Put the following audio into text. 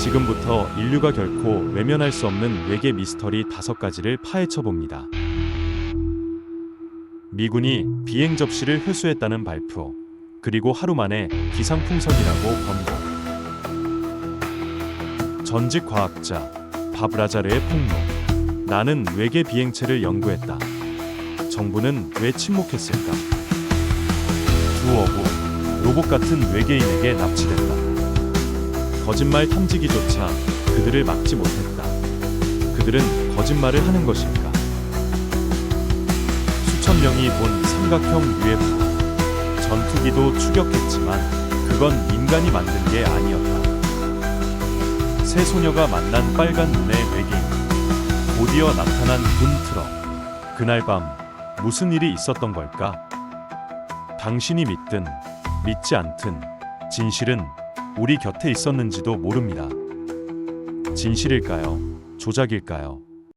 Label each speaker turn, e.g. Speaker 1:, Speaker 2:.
Speaker 1: 지금부터 인류가 결코 외면할 수 없는 외계 미스터리 다섯 가지를 파헤쳐 봅니다. 미군이 비행 접시를 회수했다는 발표, 그리고 하루 만에 기상풍선이라고 번복. 전직 과학자 바브라자르의 폭로. 나는 외계 비행체를 연구했다. 정부는 왜 침묵했을까? 두 어부 로봇 같은 외계인에게 납치됐다. 거짓말 탐지기조차 그들을 막지 못했다. 그들은 거짓말을 하는 것일까? 수천 명이 본 삼각형 UFO. 전투기도 추격했지만 그건 인간이 만든 게 아니었다. 새 소녀가 만난 빨간 눈의 외계인. 곧이어 나타난 군 트럭. 그날 밤 무슨 일이 있었던 걸까? 당신이 믿든 믿지 않든 진실은 우리 곁에 있었는지도 모릅니다. 진실일까요? 조작일까요?